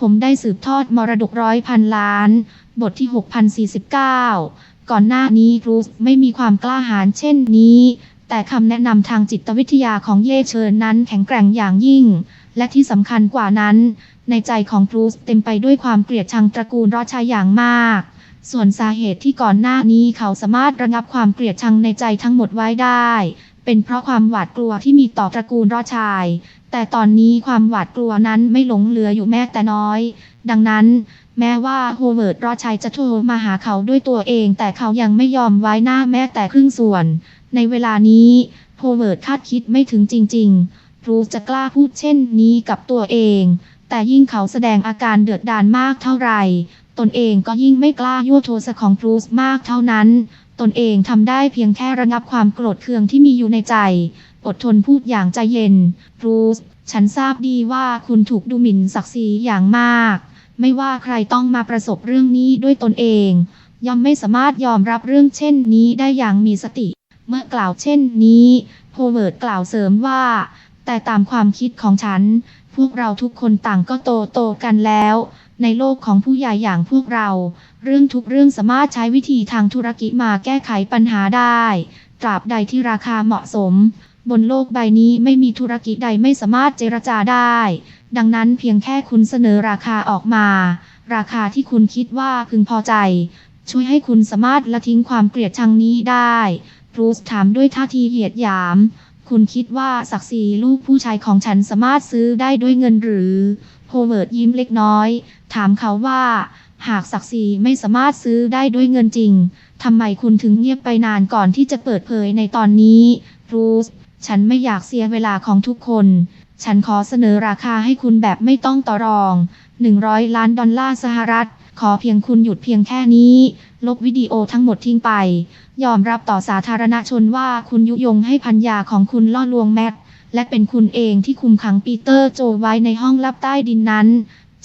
ผมได้สืบทอดมรดกร้อยพันล้าน บทที่ 6049 ก่อนหน้านี้บรูซไม่มีความกล้าหาญเช่นนี้ แต่คำแนะนำทางจิตวิทยาของเย่เชิญนั้นแข็งแกร่งอย่างยิ่ง และที่สำคัญกว่านั้น ในใจของบรูซเต็มไปด้วยความเกลียดชังตระกูลรอชัยอย่างมาก ส่วนสาเหตุที่ก่อนหน้านี้เขาสามารถระงับความเกลียดชังในใจทั้งหมดไว้ได้ เป็นเพราะความหวาดกลัวที่มีต่อตระกูลรอชัย แต่ตอนนี้ความหวาดกลัวนั้นไม่หลงเหลืออยู่แม้แต่น้อย ดังนั้น แม้ว่าโฮเวิร์ดรอชัยจะโทรมาหาเขาด้วยตัวเอง แต่เขายังไม่ยอมไว้หน้าแม้แต่ครึ่งส่วน ในเวลานี้โฮเวิร์ดคาดคิดไม่ถึงจริงๆบรูซจะกล้าพูดเช่นนี้กับตัวเอง แต่ยิ่งเขาแสดงอาการเดือดดาลมากเท่าไหร่ ตนเองก็ยิ่งไม่กล้ายั่วโทสะของบรูซมากเท่านั้น ตนเองทำได้เพียงแค่ระงับความโกรธเคืองที่มีอยู่ในใจ อดทนพูดอย่างใจเย็นบรูซฉันทราบดีว่าคุณถูกดูหมิ่นศักดิ์ศรีอย่างมาก ไม่ว่าใครต้องมาประสบเรื่องนี้ด้วยตนเอง ย่อมไม่สามารถยอมรับเรื่องเช่นนี้ได้อย่างมีสติ เมื่อกล่าวเช่นนี้โฮเวิร์ดกล่าวเสริมว่า แต่ตามความคิดของฉัน พวกเราทุกคนต่างก็โตโตกันแล้ว ในโลกของผู้ใหญ่อย่างพวกเรา เรื่องทุกเรื่องสามารถใช้วิธีทางธุรกิจมาแก้ไขปัญหาได้ ตราบใดที่ราคาเหมาะสม บนโลกใบนี้ไม่มีธุรกิจใดไม่สามารถเจรจาได้ ดังนั้นเพียงแค่คุณเสนอราคาออกมา ราคาที่คุณคิดว่าพึงพอใจ ช่วยให้คุณสามารถละทิ้งความเกลียดชังนี้ได้รูซถามด้วยท่าทีเหยียดหยาม คุณคิดว่าศักดิ์ศรีลูกผู้ชายของฉันสามารถซื้อได้ด้วยเงินหรือโฮเวิร์ดยิ้มเล็กน้อย ถามเขาว่า หากศักดิ์ศรีไม่สามารถซื้อได้ด้วยเงินจริงทำไมคุณถึงเงียบไปนานก่อนที่จะเปิดเผยในตอนนี้รูซ ฉันไม่อยากเสียเวลาของทุกคน ฉันขอเสนอราคาให้คุณแบบไม่ต้องต่อรอง 100 ล้านดอลลาร์สหรัฐ ขอเพียงคุณหยุดเพียงแค่นี้ ลบวิดีโอทั้งหมดทิ้งไป ยอมรับต่อสาธารณชนว่าคุณยุยงให้พัญญาของคุณล่อลวงแมท และเป็นคุณเองที่คุมขังปีเตอร์โจไว้ในห้องลับใต้ดินนั้น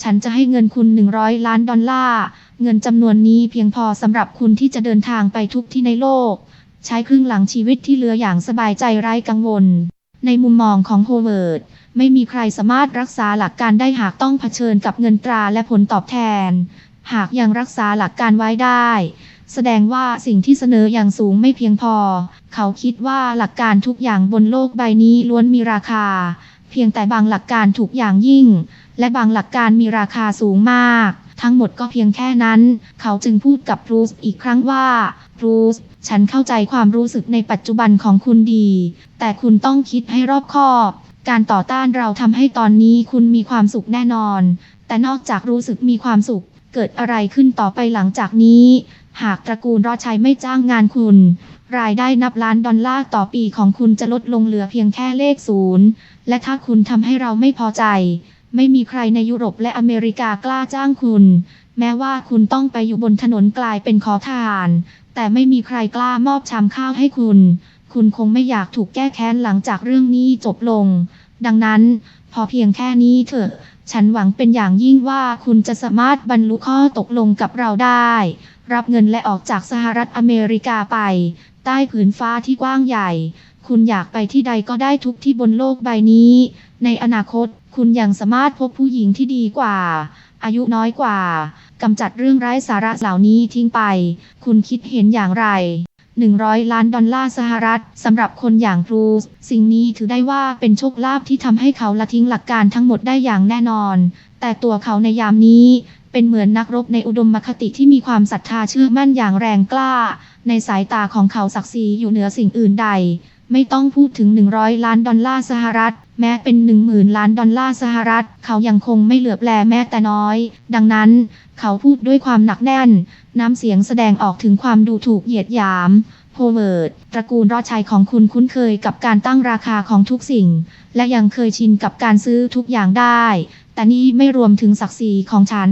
ฉันจะให้เงินคุณ 100 ล้านดอลลาร์ เงินจำนวนนี้เพียงพอสำหรับคุณที่จะเดินทางไปทุกที่ในโลก ใช้ครึ่งหลังชีวิตที่เหลืออย่างสบายใจไร้กังวล ในมุมมองของโฮเวิร์ด ไม่มีใครสามารถรักษาหลักการได้หากต้องเผชิญกับเงินตราและผลตอบแทน หากยังรักษาหลักการไว้ได้ แสดงว่าสิ่งที่เสนออย่างสูงไม่เพียงพอ เขาคิดว่าหลักการทุกอย่างบนโลกใบนี้ล้วนมีราคา เพียงแต่บางหลักการถูกอย่างยิ่ง และบางหลักการมีราคาสูงมาก ทั้งหมดก็เพียงแค่นั้น เขาจึงพูดกับรูซอีกครั้งว่า รูซ ฉันเข้าใจความรู้สึกในปัจจุบันของคุณดี แต่คุณต้องคิดให้รอบคอบ การต่อต้านเราทำให้ตอนนี้คุณมีความสุขแน่นอน แต่นอกจากรู้สึกมีความสุข เกิดอะไรขึ้นต่อไปหลังจากนี้ หากตระกูลรอชัยไม่จ้างงานคุณ รายได้นับล้านดอลลาร์ต่อปีของคุณจะลดลงเหลือเพียงแค่เลขศูนย์ และถ้าคุณทำให้เราไม่พอใจไม่มีใครในยุโรปและอเมริกากล้าจ้างคุณ แม้ว่าคุณต้องไปอยู่บนถนนกลายเป็นขอทาน แต่ไม่มีใครกล้ามอบชามข้าวให้คุณ คุณคงไม่อยากถูกแก้แค้นหลังจากเรื่องนี้จบลง ดังนั้น พอเพียงแค่นี้เถอะ ฉันหวังเป็นอย่างยิ่งว่าคุณจะสามารถบรรลุข้อตกลงกับเราได้ รับเงินและออกจากสหรัฐอเมริกาไป ใต้ผืนฟ้าที่กว้างใหญ่ คุณอยากไปที่ใดก็ได้ทุกที่บนโลกใบนี้ ในอนาคตคุณยังสามารถพบผู้หญิงที่ดีกว่า อายุน้อยกว่า กำจัดเรื่องไร้สาระเหล่านี้ทิ้งไป คุณคิดเห็นอย่างไร 100 ล้านดอลลาร์สหรัฐสำหรับคนอย่างบรูซสิ่งนี้ถือได้ว่าเป็นโชคลาภที่ทำให้เขาละทิ้งหลักการทั้งหมดได้อย่างแน่นอน แต่ตัวเขาในยามนี้เป็นเหมือนนักรบในอุดมคติที่มีความศรัทธาเชื่อมั่นอย่างแรงกล้า ในสายตาของเขาศักดิ์ศรีอยู่เหนือสิ่งอื่นใด ไม่ต้องพูดถึง 100 ล้านดอลลาร์สหรัฐ แม้เป็น 10,000 ล้านดอลลาร์สหรัฐ เขายังคงไม่เหลือบแลแม้แต่น้อย ดังนั้น เขาพูดด้วยความหนักแน่น น้ำเสียงแสดงออกถึงความดูถูกเหยียดหยามโฮเวิร์ด ตระกูลรอดชัยของคุณคุ้นเคยกับการตั้งราคาของทุกสิ่ง และยังเคยชินกับการซื้อทุกอย่างได้ แต่นี่ไม่รวมถึงศักดิ์ศรีของฉัน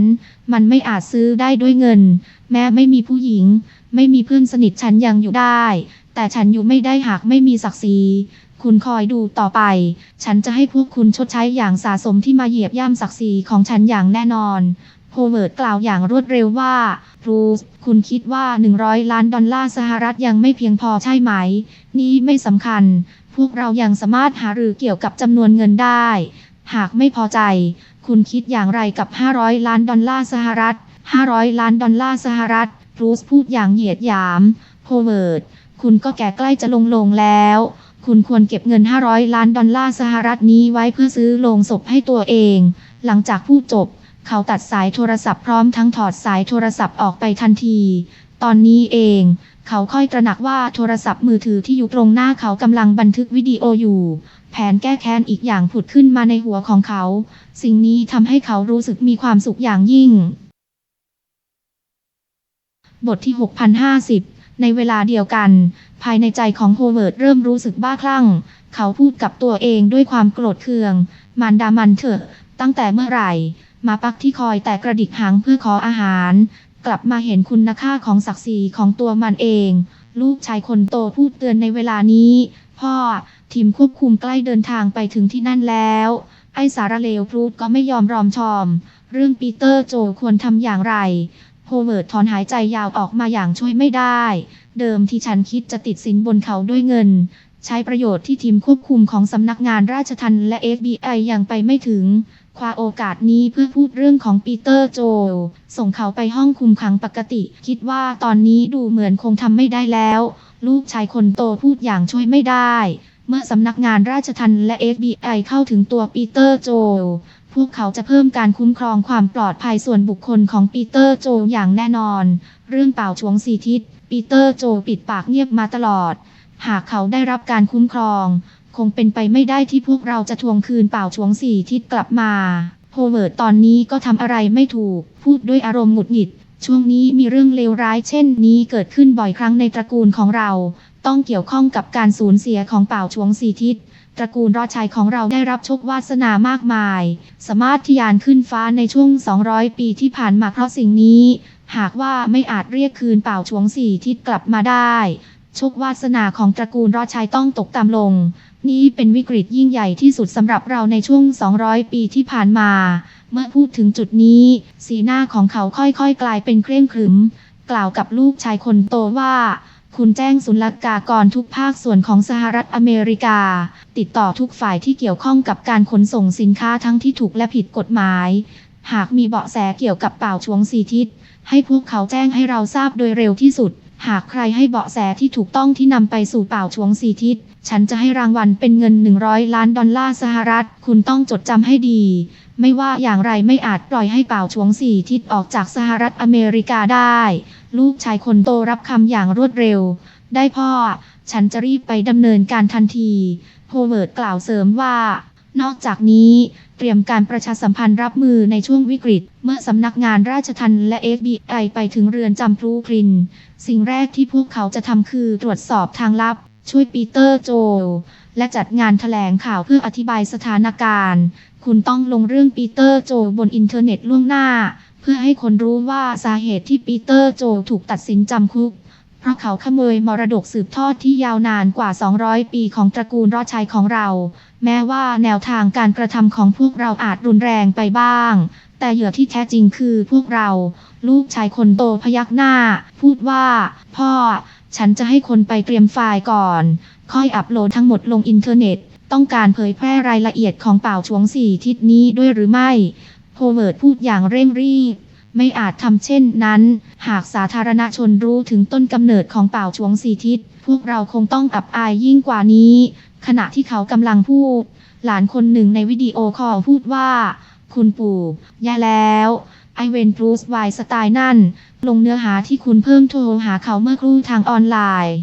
มันไม่อาจซื้อได้ด้วยเงิน แม้ไม่มีผู้หญิง ไม่มีเพื่อนสนิทฉันยังอยู่ได้ แต่ฉันอยู่ไม่ได้หากไม่มีศักดิ์ศรี คุณคอยดูต่อไป ฉันจะให้พวกคุณชดใช้อย่างสะสมที่มาเหยียบย่ำศักดิ์ศรีของฉันอย่างแน่นอนโฮเวิร์ดกล่าวอย่างรวดเร็วว่าบรูซคุณคิดว่า 100 ล้านดอลลาร์สหรัฐยังไม่เพียงพอใช่ไหม นี่ไม่สำคัญ พวกเรายังสามารถหารือเกี่ยวกับจำนวนเงินได้ หากไม่พอใจ คุณคิดอย่างไรกับ 500 ล้านดอลลาร์สหรัฐ 500 ล้านดอลลาร์สหรัฐบรูซพูดอย่างเหยียดหยามโฮเวิร์ด คุณก็แก่ใกล้จะลงลงแล้ว คุณควรเก็บเงิน 500 ล้านดอลลาร์สหรัฐนี้ไว้เพื่อซื้อโลงศพให้ตัวเอง หลังจากพูดจบ เขาตัดสายโทรศัพท์พร้อมทั้งถอดสายโทรศัพท์ออกไปทันที ตอนนี้เอง เขาค่อยตระหนักว่าโทรศัพท์มือถือที่อยู่ตรงหน้าเขากำลังบันทึกวิดีโออยู่ แผนแก้แค้นอีกอย่างผุดขึ้นมาในหัวของเขา สิ่งนี้ทำให้เขารู้สึกมีความสุขอย่างยิ่ง บทที่ 6050 ในเวลาเดียวกัน ภายในใจของโฮเวิร์ดเริ่มรู้สึกบ้าคลั่ง เขาพูดกับตัวเองด้วยความโกรธเคือง มันดามันเถอะ ตั้งแต่เมื่อไหร่ มาปักที่คอยแต่กระดิกหางเพื่อขออาหาร กลับมาเห็นคุณค่าของศักดิ์ศรีของตัวมันเอง ลูกชายคนโตพูดเตือนในเวลานี้ พ่อ ทีมควบคุมใกล้เดินทางไปถึงที่นั่นแล้วไอสารเลวพรูดก็ไม่ยอมรอมชอม เรื่องปีเตอร์โจควรทำอย่างไร โฮเวิร์ดถอนหายใจยาวออกมาอย่างช่วยไม่ได้ เดิมที่ฉันคิดจะติดสินบนเขาด้วยเงิน ใช้ประโยชน์ที่ทีมควบคุมของสำนักงานราชทัณฑ์และ FBI ยังไปไม่ถึง คว้าโอกาสนี้เพื่อพูดเรื่องของปีเตอร์โจลส่งเขาไปห้องคุมขังปกติ คิดว่าตอนนี้ดูเหมือนคงทำไม่ได้แล้ว ลูกชายคนโตพูดอย่างช่วยไม่ได้ เมื่อสำนักงานราชทัณฑ์และ FBI เข้าถึงตัวปีเตอร์โจล พวกเขาจะเพิ่มการคุ้มครองความปลอดภัยส่วนบุคคลของปีเตอร์โจอย่างแน่นอน เรื่องเป่าชวงสีทิศ ปีเตอร์โจปิดปากเงียบมาตลอด หากเขาได้รับการคุ้มครอง คงเป็นไปไม่ได้ที่พวกเราจะทวงคืนเป่าชวงสีทิศกลับมาโฮเวิร์ดตอนนี้ก็ทำอะไรไม่ถูก พูดด้วยอารมณ์หงุดหงิด ช่วงนี้มีเรื่องเลวร้ายเช่นนี้เกิดขึ้นบ่อยครั้งในตระกูลของเรา ต้องเกี่ยวข้องกับการสูญเสียของเป่าชวงสีทิศ ตระกูลรอดชัยของเราได้รับโชควาสนามากมาย สามารถทยานขึ้นฟ้าในช่วง 200 ปีที่ผ่านมาเพราะสิ่งนี้ หากว่าไม่อาจเรียกคืนเป่าชวงสี่ทิศกลับมาได้ โชควาสนาของตระกูลรอดชัยต้องตกต่ำลง นี่เป็นวิกฤตยิ่งใหญ่ที่สุดสำหรับเราในช่วง 200 ปีที่ผ่านมา เมื่อพูดถึงจุดนี้ สีหน้าของเขาค่อยๆ กลายเป็นเคร่งขรึม กล่าวกับลูกชายคนโตว่า คุณแจ้งศุลกากรทุกภาคส่วนของสหรัฐอเมริกา ติดต่อทุกฝ่ายที่เกี่ยวข้องกับการขนส่งสินค้าทั้งที่ถูกและผิดกฎหมาย หากมีเบาะแสเกี่ยวกับเป่าชวงสีทิศ ให้พวกเขาแจ้งให้เราทราบโดยเร็วที่สุด หากใครให้เบาะแสที่ถูกต้องที่นำไปสู่เป่าชวงสีทิศ ฉันจะให้รางวัลเป็นเงิน 100 ล้านดอลลาร์สหรัฐ คุณต้องจดจำให้ดี ไม่ว่าอย่างไรไม่อาจปล่อยให้เป่าชวงสีทิศออกจากสหรัฐอเมริกาได้ ลูกชายคนโตรับคำอย่างรวดเร็ว ได้พ่อ ฉันจะรีบไปดำเนินการทันทีโฮเวิร์ดกล่าวเสริมว่า นอกจากนี้เตรียมการประชาสัมพันธ์รับมือในช่วงวิกฤต เมื่อสำนักงานราชทัณฑ์และ FBI ไปถึงเรือนจำพลูพริน สิ่งแรกที่พวกเขาจะทำคือตรวจสอบทางลับ ช่วยปีเตอร์โจลและจัดงานถแถลงข่าวเพื่ออธิบายสถานการณ์ คุณต้องลงเรื่องปีเตอร์โจลบนอินเทอร์เน็ตล่วงหน้า พื่อให้คนรู้ว่าสาเหตุที่ปีเตอร์โจถูกตัดสินจำคุก เพราะเขาขโมยมรดกสืบทอดที่ยาวนานกว่า 200 ปีของตระกูลรอดชัยของเรา แม้ว่าแนวทางการกระทำของพวกเราอาจรุนแรงไปบ้าง แต่เหยื่อที่แท้จริงคือพวกเรา ลูกชายคนโตพยักหน้า พูดว่า พ่อ ฉันจะให้คนไปเตรียมไฟล์ก่อน ค่อยอัปโหลดทั้งหมดลงอินเทอร์เน็ต ต้องการเผยแพร่รายละเอียดของเป่าชวงสี่ทิศนี้ด้วยหรือไม่ โฮเวิร์ดพูดอย่างเร่งรีบ ไม่อาจทำเช่นนั้น หากสาธารณชนรู้ถึงต้นกำเนิดของเป่าชวงสีทิศ พวกเราคงต้องอับอายยิ่งกว่านี้ ขณะที่เขากำลังพูด หลานคนหนึ่งในวิดีโอคอลพูดว่า คุณปู่ย่าแล้วไอเวนบรูซไวสไตล์นั่น ลงเนื้อหาที่คุณเพิ่งโทรหาเขาเมื่อครู่ทางออนไลน์